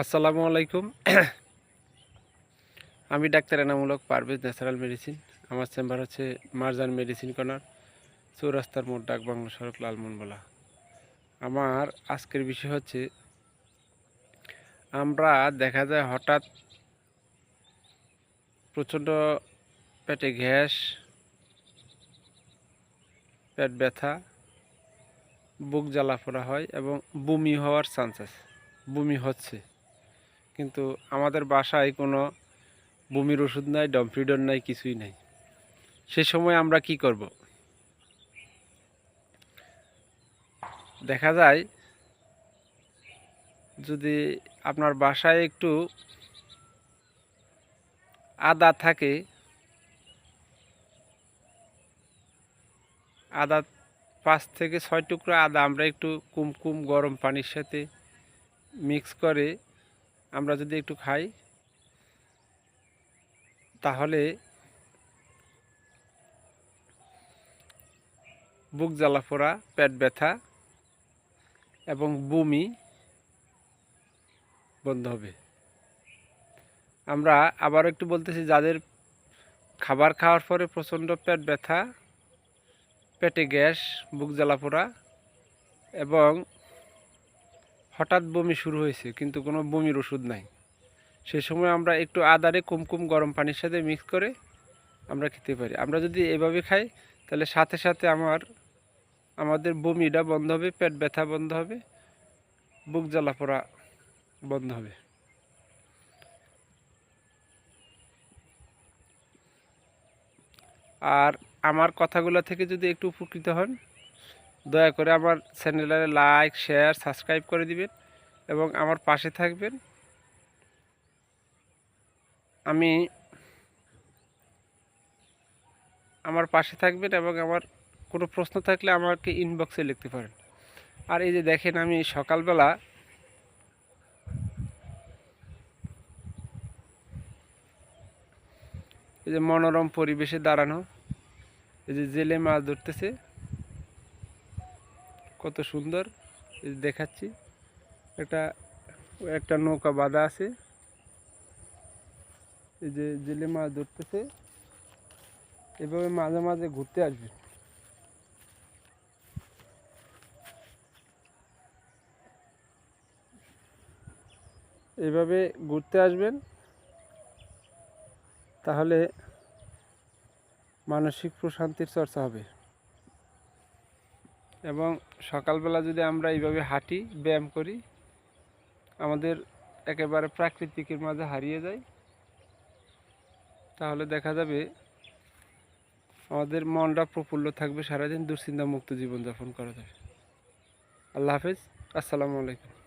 আসসালামু আলাইকুম। আমি ডাক্তার এনামূলক পারভেজ ন্যাচারাল মেডিসিন। আমার চেম্বার হচ্ছে মারজান মেডিসিন কর্নার, চৌরাস্তার মোড়, ডাক বাংলা সড়ক, লালমনবলা। আমার আজকের বিষয় হচ্ছে, আমরা দেখা যায় হঠাৎ প্রচণ্ড পেটে গ্যাস, পেট ব্যথা, বুক জ্বালা পোড়া হয় এবং বমি হওয়ার চান্স আছে বমি হচ্ছে। কিন্তু আমাদের বাসায় কোনো বমির ওষুধ নাই ডমফ্রিডন নাই, কিছুই নাই। সে সময় আমরা কি করব? দেখা যায়, যদি আপনার বাসায় একটু আদা থাকে, আদা পাঁচ থেকে ছয় টুকরো আদা আমরা একটু কুমকুম গরম পানির সাথে মিক্স করে আমরা যদি একটু খাই, তাহলে বুক জ্বালা পোড়া, পেট ব্যথা এবং বমি বন্ধ হবে। আমরা আবার একটু বলতেছি, যাদের খাবার খাওয়ার পরে প্রচণ্ড পেট ব্যথা, পেটে গ্যাস, বুক জ্বালা পোড়া এবং হঠাৎ বমি শুরু হয়েছে, কিন্তু কোনো বমির ওষুধ নাই। সে সময় আমরা একটু আদারে কুমকুম গরম পানির সাথে মিক্স করে আমরা খেতে পারি। আমরা যদি এভাবে খাই, তাহলে সাথে সাথে আমার, আমাদের বমিটা বন্ধ হবে, পেট ব্যথা বন্ধ হবে, বুক জ্বালা পোড়া বন্ধ হবে। আর আমার কথাগুলো থেকে যদি একটু উপকৃত হন দয়া করে আমার চ্যানেলে লাইক, শেয়ার, সাবস্ক্রাইব করে দিবেন এবং আমার পাশে থাকবেন। আমি আমার পাশে থাকবেন এবং আমার কোনো প্রশ্ন থাকলে আমাকে ইনবক্সে লিখতে পারেন। আর এই যে দেখেন আমি সকালবেলা এই যে মনোরম পরিবেশে দাঁড়ানো, এই যে জেলে মাছ ধরতেছে। কত সুন্দর। দেখাচ্ছি। একটা একটা নৌকা বাঁধা আছে। এই যে জেলে মাছ ধরতেছে। এভাবে মাঝে মাঝে ঘুরতে আসবে। এভাবে ঘুরতে আসবেন। তাহলে মানসিক প্রশান্তির চর্চা হবে। এবং সকালবেলা যদি আমরা এইভাবে হাঁটি, ব্যায়াম করি, আমাদের একেবারে প্রাকৃতিকের মাঝে হারিয়ে যাই তাহলে দেখা যাবে আমাদের মনটা প্রফুল্ল থাকবে, সারাদিন দুশ্চিন্তা মুক্ত জীবনযাপন করা যাবে। আল্লাহ হাফেজ, আসসালামু আলাইকুম।